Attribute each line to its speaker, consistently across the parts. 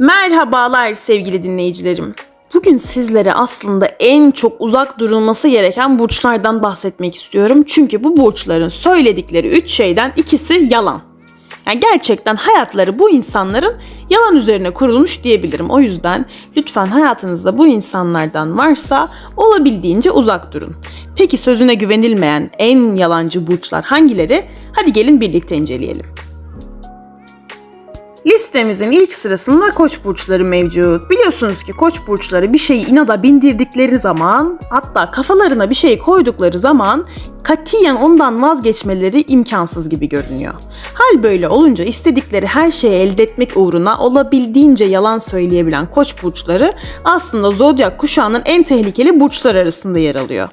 Speaker 1: Merhabalar sevgili dinleyicilerim. Bugün sizlere aslında en çok uzak durulması gereken burçlardan bahsetmek istiyorum. Çünkü bu burçların söyledikleri üç şeyden ikisi yalan. Yani gerçekten hayatları bu insanların yalan üzerine kurulmuş diyebilirim. O yüzden lütfen hayatınızda bu insanlardan varsa olabildiğince uzak durun. Peki sözüne güvenilmeyen en yalancı burçlar hangileri? Hadi gelin birlikte inceleyelim. Listemizin ilk sırasında koç burçları mevcut. Biliyorsunuz ki koç burçları bir şeyi inada bindirdikleri zaman hatta kafalarına bir şey koydukları zaman katiyen ondan vazgeçmeleri imkansız gibi görünüyor. Hal böyle olunca istedikleri her şeyi elde etmek uğruna olabildiğince yalan söyleyebilen koç burçları aslında zodyak kuşağının en tehlikeli burçlar arasında yer alıyor.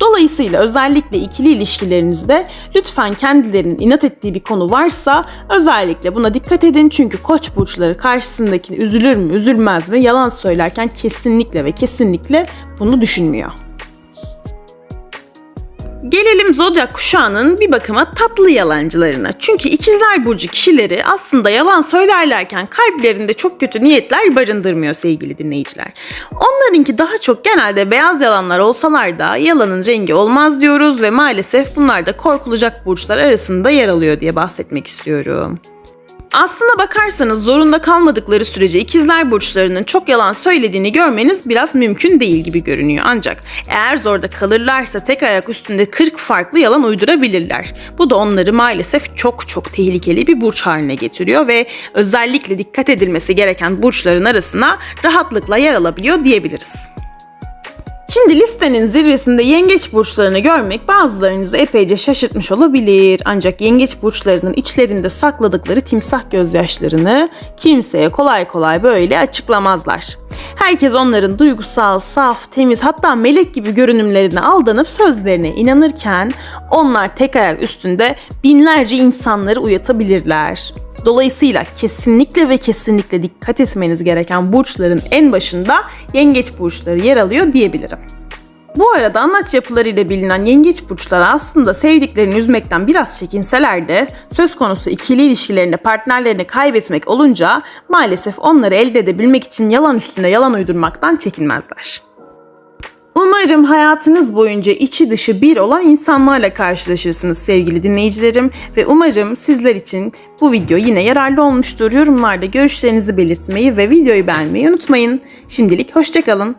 Speaker 1: Dolayısıyla özellikle ikili ilişkilerinizde lütfen kendilerinin inat ettiği bir konu varsa özellikle buna dikkat edin çünkü koç burçları karşısındaki üzülür mü üzülmez mi yalan söylerken kesinlikle ve kesinlikle bunu düşünmüyor. Gelelim zodyak kuşağının bir bakıma tatlı yalancılarına. Çünkü ikizler burcu kişileri aslında yalan söylerlerken kalplerinde çok kötü niyetler barındırmıyor sevgili dinleyiciler. Onlarınki daha çok genelde beyaz yalanlar olsalar da yalanın rengi olmaz diyoruz ve maalesef bunlar da korkulacak burçlar arasında yer alıyor diye bahsetmek istiyorum. Aslına bakarsanız zorunda kalmadıkları sürece ikizler burçlarının çok yalan söylediğini görmeniz biraz mümkün değil gibi görünüyor. Ancak eğer zorda kalırlarsa tek ayak üstünde 40 farklı yalan uydurabilirler. Bu da onları maalesef çok çok tehlikeli bir burç haline getiriyor ve özellikle dikkat edilmesi gereken burçların arasına rahatlıkla yer alabiliyor diyebiliriz. Şimdi listenin zirvesinde yengeç burçlarını görmek bazılarınızı epeyce şaşırtmış olabilir. Ancak yengeç burçlarının içlerinde sakladıkları timsah gözyaşlarını kimseye kolay kolay böyle açıklamazlar. Herkes onların duygusal, saf, temiz hatta melek gibi görünümlerine aldanıp sözlerine inanırken onlar tek ayak üstünde binlerce insanları uyatabilirler. Dolayısıyla kesinlikle ve kesinlikle dikkat etmeniz gereken burçların en başında yengeç burçları yer alıyor diyebilirim. Bu arada anaç yapılarıyla bilinen yengeç burçları aslında sevdiklerini üzmekten biraz çekinseler de söz konusu ikili ilişkilerinde partnerlerini kaybetmek olunca maalesef onları elde edebilmek için yalan üstüne yalan uydurmaktan çekinmezler. Umarım hayatınız boyunca içi dışı bir olan insanlarla karşılaşırsınız sevgili dinleyicilerim ve umarım sizler için bu video yine yararlı olmuştur. Yorumlarda görüşlerinizi belirtmeyi ve videoyu beğenmeyi unutmayın. Şimdilik hoşçakalın.